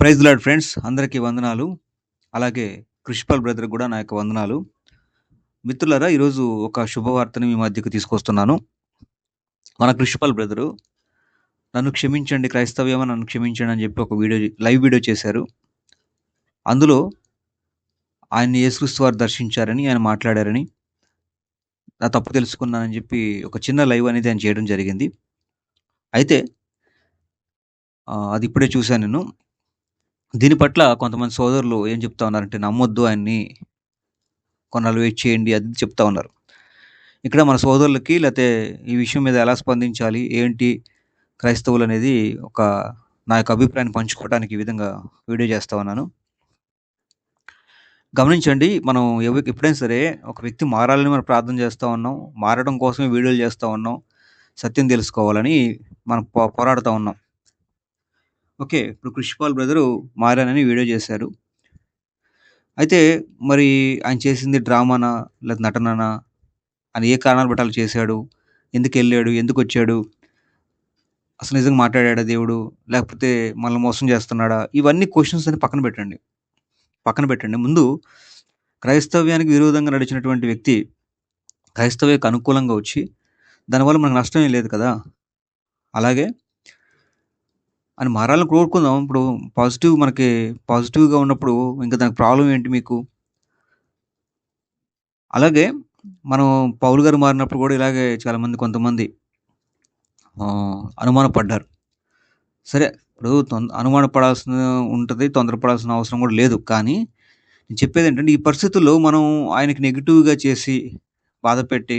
Praise lord friends అందరికీ వందనాలు. అలాగే కృష్ణపాల్ బ్రదర్ కూడా నా యొక్క వందనాలు. మిత్రులరా ఈరోజు ఒక శుభవార్తని మీ మధ్యకు తీసుకొస్తున్నాను. మన కృష్ణపాల్ బ్రదరు నన్ను క్షమించండి క్రైస్తవ్యమా నన్ను క్షమించండి అని చెప్పి ఒక వీడియో లైవ్ వీడియో చేశారు. అందులో ఆయన యేసుక్రీస్తు వారు దర్శించారని, ఆయన మాట్లాడారని, నా తప్పు తెలుసుకున్నానని చెప్పి ఒక చిన్న లైవ్ అనేది ఆయన చేయడం జరిగింది. అయితే అది ఇప్పుడే చూశాను నేను. దీని పట్ల కొంతమంది సోదరులు ఏం చెప్తా ఉన్నారంటే నమ్మొద్దు ఆయన్ని. కొన్నాళ్ళు వెయిట్ చేయండి అది చెప్తా ఉన్నారు. ఇక్కడ మన సోదరులకి లేకపోతే ఈ విషయం మీద ఎలా స్పందించాలి? ఏంటి? క్రైస్తవులు అనేది ఒక నా యొక్క అభిప్రాయాన్ని పంచుకోవడానికి ఈ విధంగా వీడియో చేస్తా ఉన్నాను. గమనించండి మనం ఎవ ఎప్పుడైనా సరే ఒక వ్యక్తి మారాలని మనం ప్రార్థన చేస్తూ ఉన్నాం. మారడం కోసమే వీడియోలు చేస్తూ ఉన్నాం. సత్యం తెలుసుకోవాలని మనం పో ఉన్నాం. ఓకే. ఇప్పుడు కృషిపాల్ బ్రదరు మారానని వీడియో చేశారు. అయితే మరి ఆయన చేసింది డ్రామానా? లేదా నటననా? ఆయన ఏ కారణాలు బట్టి అలా చేశాడు? ఎందుకు వచ్చాడు అసలు నిజంగా మాట్లాడాడా దేవుడు? లేకపోతే మనల్ని మోసం చేస్తున్నాడా? ఇవన్నీ క్వశ్చన్స్ అని పక్కన పెట్టండి. పక్కన పెట్టండి. ముందు క్రైస్తవ్యానికి విరోధంగా నడిచినటువంటి వ్యక్తి క్రైస్తవ్యకు అనుకూలంగా వచ్చి దానివల్ల మనకు నష్టం ఏం లేదు కదా! అలాగే అని మారాలని కోరుకుందాం. ఇప్పుడు పాజిటివ్ మనకి పాజిటివ్‌గా ఉన్నప్పుడు ఇంకా దానికి ప్రాబ్లం ఏంటి మీకు? అలాగే మనం పౌలు గారు మారినప్పుడు కూడా ఇలాగే చాలామంది కొంతమంది అనుమానపడ్డారు. సరే ఇప్పుడు తొంద అనుమానపడాల్సిన ఉంటుంది తొందరపడాల్సిన అవసరం కూడా లేదు. కానీ నేను చెప్పేది ఏంటంటే ఈ పరిస్థితుల్లో మనం ఆయనకి నెగిటివ్గా చేసి బాధపెట్టి పెట్టి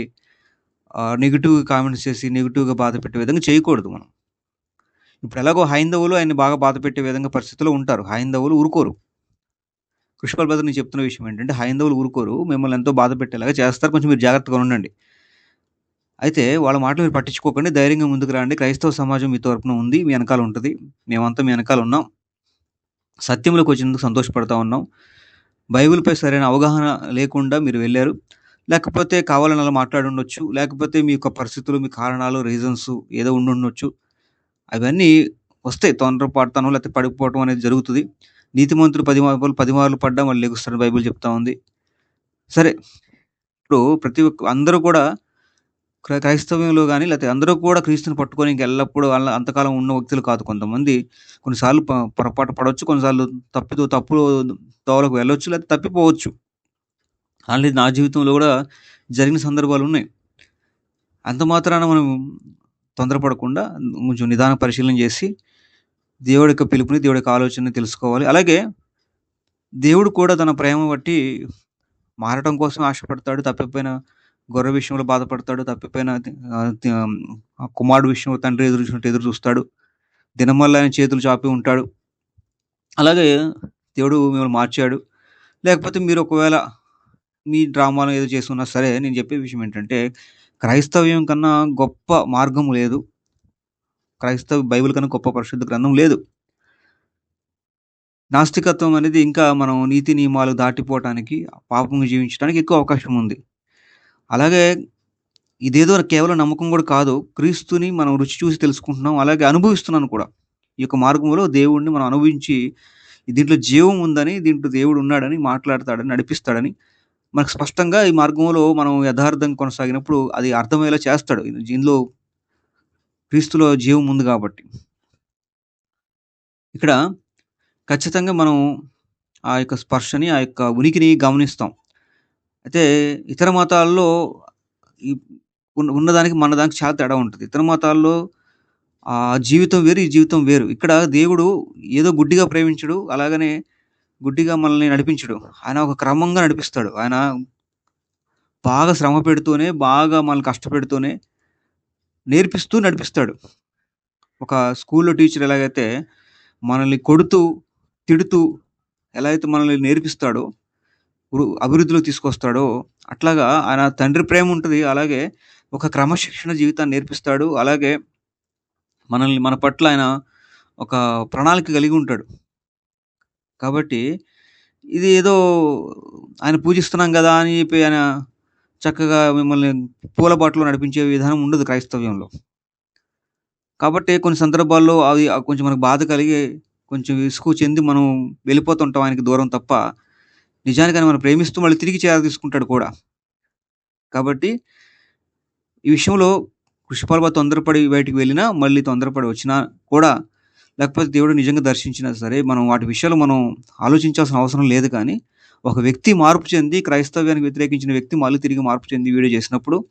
నెగెటివ్ కామెంట్స్ చేసి నెగెటివ్‌గా బాధపెట్టే విధంగా చేయకూడదు మనం. ఇప్పుడు ఎలాగో హైందవులు ఆయన్ని బాగా బాధపెట్టే విధంగా పరిస్థితిలో ఉంటారు. హైందవులు ఊరుకోరు. కృష్ణపాల్ బ్రదర్ నేను చెప్తున్న విషయం ఏంటంటే హైందవులు ఊరుకోరు. మిమ్మల్ని ఎంతో బాధపెట్టేలాగా చేస్తారు. కొంచెం మీరు జాగ్రత్తగా ఉండండి. అయితే వాళ్ళ మాటలు మీరు పట్టించుకోకండి. ధైర్యంగా ముందుకు రండి. క్రైస్తవ సమాజం మీ తరపున ఉంది. మీ వెనకాల ఉంటుంది మేమంతా మీ వెనకాల ఉన్నాం. సత్యంలోకి వచ్చినందుకు సంతోషపడతా ఉన్నాం. బైబిల్‌పై సరైన అవగాహన లేకుండా మీరు వెళ్ళారు లేకపోతే కావాలని అలా మాట్లాడుండొచ్చు. లేకపోతే మీ యొక్క పరిస్థితులు, మీ కారణాలు, రీజన్స్ ఏదో ఉండుండొచ్చు. అవన్నీ వస్తాయి. తొందరపడతాను లేకపోతే పడిపోవటం అనేది జరుగుతుంది నీతిమంతుడు పది మార్లు పది మార్లు పడ్డా వాళ్ళు లెగుస్తాడని బైబిల్ చెప్తా ఉంది. సరే ఇప్పుడు ప్రతి ఒక్క అందరూ కూడా క్రై క్రైస్తవ్యంలో కానీ లేకపోతే అందరూ కూడా క్రీస్తుని పట్టుకొని ఇంక ఎల్లప్పుడూ వాళ్ళ అంతకాలం ఉన్న వ్యక్తులు కాదు. కొంతమంది కొన్నిసార్లు పొరపాటు పడవచ్చు కొన్నిసార్లు తప్పితో తప్పులు దోవలకు వెళ్ళొచ్చు. లేకపోతే తప్పిపోవచ్చు. ఆల్రెడీ నా జీవితంలో కూడా జరిగిన సందర్భాలు ఉన్నాయి అంత మాత్రాన మనం తొందరపడకుండా కొంచెం నిదాన పరిశీలన చేసి దేవుడి యొక్క పిలుపుని, దేవుడి యొక్క ఆలోచనని తెలుసుకోవాలి. అలాగే దేవుడు కూడా తన ప్రేమ బట్టి మారటం కోసం ఆశపడతాడు. తప్పిపోయిన గొర్రె విషయంలో బాధపడతాడు. తప్పిపోయిన కుమారుడు విషయంలో తండ్రి ఎదురు చూసినట్టు ఎదురు చూస్తాడు. దినమల్లా ఆయన చేతులు చాపి ఉంటాడు. అలాగే దేవుడు మిమ్మల్ని మార్చాడు. లేకపోతే మీరు ఒకవేళ మీ డ్రామాలో ఏదో చేస్తున్నా సరే నేను చెప్పే విషయం ఏంటంటే క్రైస్తవ్యం కన్నా గొప్ప మార్గం లేదు. క్రైస్తవ బైబిల్ కన్నా గొప్ప పరిశుద్ధ గ్రంథం లేదు. నాస్తికత్వం అనేది ఇంకా మనం నీతి నియమాలు దాటిపోవటానికి, పాపంగా జీవించడానికి ఎక్కువ అవకాశం ఉంది. అలాగే ఇదేదో కేవలం నమ్మకం కూడా కాదు. క్రీస్తుని మనం రుచి చూసి తెలుసుకుంటున్నాం. అలాగే అనుభవిస్తున్నాను కూడా. ఈ యొక్క మార్గంలో దేవుడిని మనం అనుభవించి దీంట్లో జీవం ఉందని, దీంట్లో దేవుడు ఉన్నాడని, మాట్లాడతాడని, నడిపిస్తాడని మనకు స్పష్టంగా ఈ మార్గంలో మనం యథార్థంగా కొనసాగినప్పుడు అది అర్థమయ్యేలా చేస్తాడు. దీనిలో క్రీస్తులో జీవం ఉంది కాబట్టి. ఇక్కడ ఖచ్చితంగా మనం ఆ యొక్క స్పర్శని, ఆ యొక్క ఉనికిని గమనిస్తాం. అయితే ఇతర మతాల్లో ఈ ఉన్న ఉన్నదానికి మన దానికి చాలా తేడా ఉంటుంది ఇతర మతాల్లో ఆ జీవితం వేరు. ఈ జీవితం వేరు. ఇక్కడ దేవుడు ఏదో గుడ్డిగా ప్రేమించడు. అలాగనే గుడ్డిగా మనల్ని నడిపించడు. ఆయన ఒక క్రమంగా నడిపిస్తాడు. ఆయన బాగా శ్రమ పెడుతూనే, బాగా మనల్ని కష్టపెడుతూనే నేర్పిస్తూ నడిపిస్తాడు. ఒక స్కూల్‌లో టీచర్ ఎలాగైతే మనల్ని కొడుతూ, తిడుతూ ఎలా అయితే మనల్ని నేర్పిస్తాడో, అభివృద్ధిలో తీసుకొస్తాడో అట్లాగా ఆయన తండ్రి ప్రేమ ఉంటుంది అలాగే ఒక క్రమశిక్షణ జీవితాన్ని నేర్పిస్తాడు. అలాగే మనల్ని మన పట్ల ఆయన ఒక ప్రణాళిక కలిగి ఉంటాడు. కాబట్టి ఇది ఏదో ఆయన పూజిస్తున్నాం కదా అని చెప్పి ఆయన చక్కగా మిమ్మల్ని పూల బాటలో నడిపించే విధానం ఉండదు క్రైస్తవ్యంలో. కాబట్టి కొన్ని సందర్భాల్లో అవి కొంచెం మనకు బాధ కలిగి కొంచెం విసుగు చెంది మనం వెళ్ళిపోతుంటాం ఆయనకి దూరం తప్ప నిజానికి ఆయన మనం ప్రేమిస్తూ మళ్ళీ తిరిగి చేర తీసుకుంటాడు కూడా కాబట్టి ఈ విషయంలో కృషిపాల్బా తొందరపడి బయటికి వెళ్ళినా మళ్ళీ తొందరపడి వచ్చినా కూడా లేకపోతే దేవుడు నిజంగా దర్శించినా సరే మనం వాటి విషయాలు మనం ఆలోచించాల్సిన అవసరం లేదు కానీ ఒక వ్యక్తి మార్పు చెంది క్రైస్తవ్యానికి వ్యతిరేకించిన వ్యక్తి మళ్ళీ తిరిగి మార్పు చెంది వీడియో చేసినప్పుడు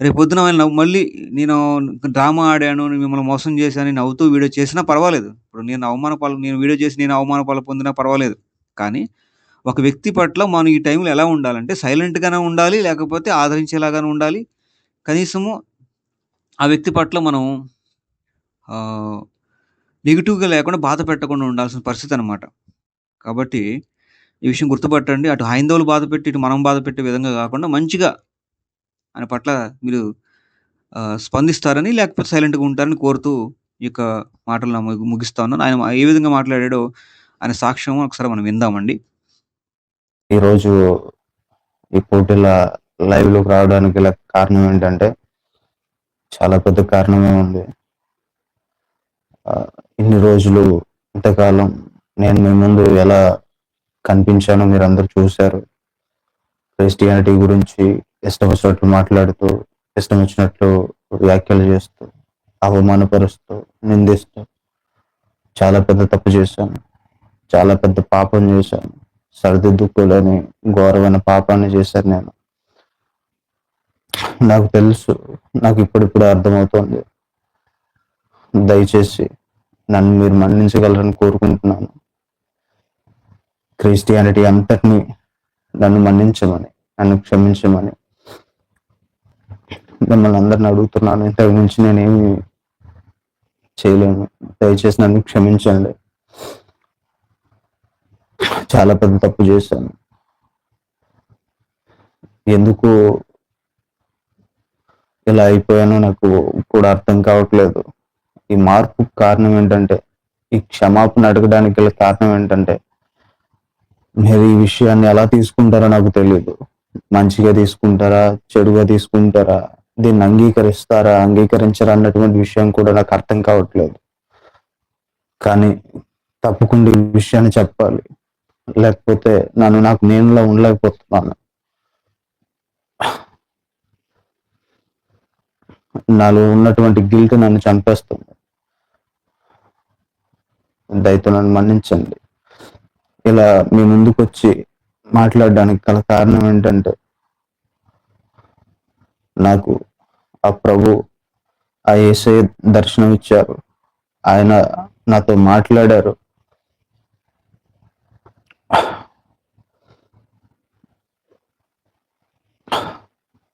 రేపు పొద్దున ఆయన నవ్వు- మళ్ళీ నేను డ్రామా ఆడాను మిమ్మల్ని మోసం చేశాను నవ్వుతూ వీడియో చేసినా పర్వాలేదు. ఇప్పుడు నేను అవమాన పాలు నేను వీడియో చేసి నేను అవమాన పాలు పొందినా పర్వాలేదు. కానీ ఒక వ్యక్తి పట్ల మనం ఈ టైంలో ఎలా ఉండాలంటే సైలెంట్గానే ఉండాలి లేకపోతే ఆదరించేలాగానే ఉండాలి. కనీసము ఆ వ్యక్తి పట్ల మనం నెగిటివ్గా లేకుండా బాధ పెట్టకుండా ఉండాల్సిన పరిస్థితి అనమాట కాబట్టి ఈ విషయం గుర్తుపట్టండి. అటు హైందవులు బాధ పెట్టి ఇటు మనం బాధ పెట్టే విధంగా కాకుండా మంచిగా ఆయన పట్ల మీరు స్పందిస్తారని లేకపోతే సైలెంట్గా ఉంటారని కోరుతూ ఈ యొక్క మాటలు నా ముగిస్తా ఉన్నాను. ఆయన ఏ విధంగా మాట్లాడాడో ఆయన సాక్ష్యం ఒకసారి మనం విందామండి. ఈరోజు ఈ పోటీల లైవ్లోకి రావడానికి కారణం ఏంటంటే చాలా పెద్ద కారణమే ఉంది. ఇన్ని రోజులు ఇంతకాలం నేను మీ ముందు ఎలా కనిపించానో మీరు అందరు చూశారు. క్రిస్టియానిటీ గురించి ఇష్టం వచ్చినట్లు మాట్లాడుతూ ఇష్టం వచ్చినట్లు వ్యాఖ్యలు చేస్తూ అవమానపరుస్తూ నిందిస్తూ చాలా పెద్ద తప్పు చేశాను. చాలా పెద్ద పాపం చేశాను. సరిదిద్దుకోలేని ఘోరమైన పాపాన్ని చేశాను నేను. నాకు తెలుసు నాకు ఇప్పుడిప్పుడు అర్థమవుతుంది. దయచేసి నన్ను మీరు మన్నించగలరని కోరుకుంటున్నాను. క్రిస్టియానిటీ అంతటిని నన్ను మన్నించమని నన్ను క్షమించమని మిమ్మల్ని అందరిని అడుగుతున్నాను. ఇంతకు మించి నేనేమి చేయలేను. దయచేసి నన్ను క్షమించండి. చాలా పెద్ద తప్పు చేశాను. ఎందుకు ఇలా అయిపోయానో నాకు కూడా అర్థం కావట్లేదు. ఈ మార్పు కారణం ఏంటంటే ఈ క్షమాపణ అడగడానికి గల కారణం ఏంటంటే మీరు ఈ విషయాన్ని ఎలా తీసుకుంటారో నాకు తెలియదు మంచిగా తీసుకుంటారా చెడుగా తీసుకుంటారా దీన్ని అంగీకరిస్తారా అంగీకరించరా అన్నటువంటి విషయం కూడా నాకు అర్థం కావట్లేదు. కానీ తప్పకుండా ఈ విషయాన్ని చెప్పాలి. లేకపోతే నన్ను నాకు నేనులా ఉండలేకపోతున్నాను. నాలో ఉన్నటువంటి గిల్ట్ నన్ను చంపేస్తుంది. దయతో నన్ను మన్నించండి. ఇలా మీ ముందుకు వచ్చి మాట్లాడడానికి గల కారణం ఏంటంటే నాకు ఆ ప్రభు ఆ ఏసే దర్శనం ఇచ్చారు. ఆయన నాతో మాట్లాడారు.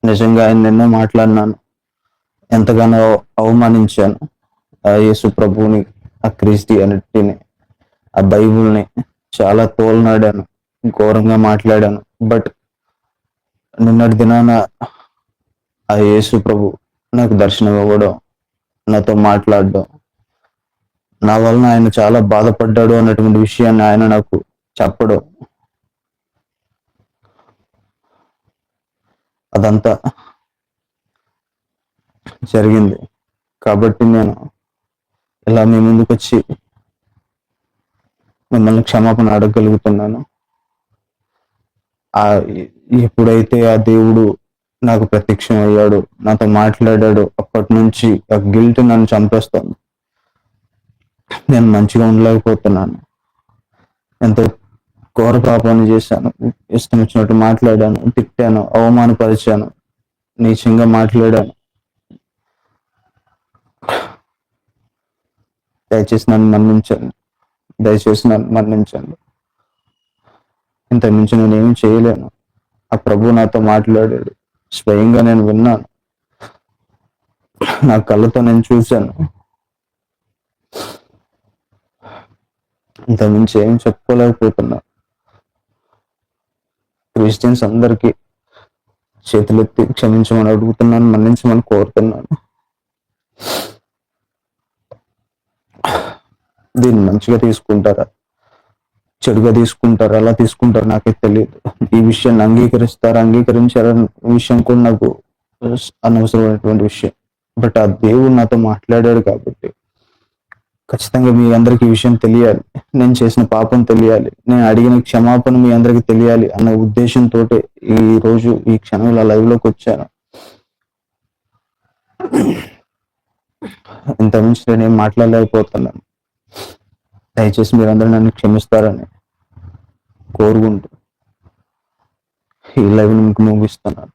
నిజంగా ఆయన ఎన్నో మాట్లాడినాను. ఎంతగానో అవమానించాను. ఆ యేసు ప్రభువుని ఆ క్రిస్టియానిటీని ఆ బైబుల్ని చాలా తోలనాడాను ఘోరంగా మాట్లాడాను. బట్ నిన్నటి దినాన ఆ యేసు ప్రభు నాకు దర్శనం ఇవ్వడం నాతో మాట్లాడడం నా వలన ఆయన చాలా బాధపడ్డాడు అన్నటువంటి విషయాన్ని ఆయన నాకు చెప్పడం అదంతా జరిగింది. కాబట్టి నేను ఇలా మీ ముందుకు వచ్చి మిమ్మల్ని క్షమాపణ అడగగలుగుతున్నాను? ఆ ఎప్పుడైతే ఆ దేవుడు నాకు ప్రత్యక్షం అయ్యాడు నాతో మాట్లాడాడు అప్పటి నుంచి ఆ గిల్ట్ నన్ను చంపేస్తుంది. నేను మంచిగా ఉండలేకపోతున్నాను. ఎంతో ఘోర పాపాన్ని చేశాను. ఇష్టం వచ్చినట్టు మాట్లాడాను తిట్టాను అవమానపరిచాను నీచంగా మాట్లాడాను. దయచేసి నన్ను మన్నించండి. దయచేసి నన్ను మన్నించండి. ఇంత మించి నేను చేయలేను. ఆ ప్రభు నాతో మాట్లాడాడు. స్వయంగా నేను విన్నాను. నా కళ్ళతో నేను చూశాను. ఇంత మించి ఏం చెప్పుకోలేకపోతున్నా. క్రిస్టియన్స్ అందరికీ చేతులెత్తి క్షమించమని అడుగుతున్నాను మన్నించమని కోరుతున్నాను. దీన్ని మంచిగా తీసుకుంటారా? చెడుగా తీసుకుంటారా? అలా తీసుకుంటారు? నాకే తెలియదు. ఈ విషయాన్ని అంగీకరిస్తారా? అంగీకరించారని విషయం కూడా నాకు అనవసరమైనటువంటి విషయం. బట్ ఆ దేవుడు నాతో మాట్లాడాడు కాబట్టి ఖచ్చితంగా మీ అందరికీ ఈ విషయం తెలియాలి. నేను చేసిన పాపం తెలియాలి. నేను అడిగిన క్షమాపణ మీ అందరికీ తెలియాలి అన్న ఉద్దేశంతో ఈ రోజు ఈ క్షణంలో లైవ్లోకి వచ్చాను. ఇంత మించి నేనేం మాట్లాడలేకపోతున్నాను. దయచేసి మీరందరూ నన్ను క్షమిస్తారని కోరుకుంటూ ఈ లైవ్ మీకు ముగిస్తున్నాను.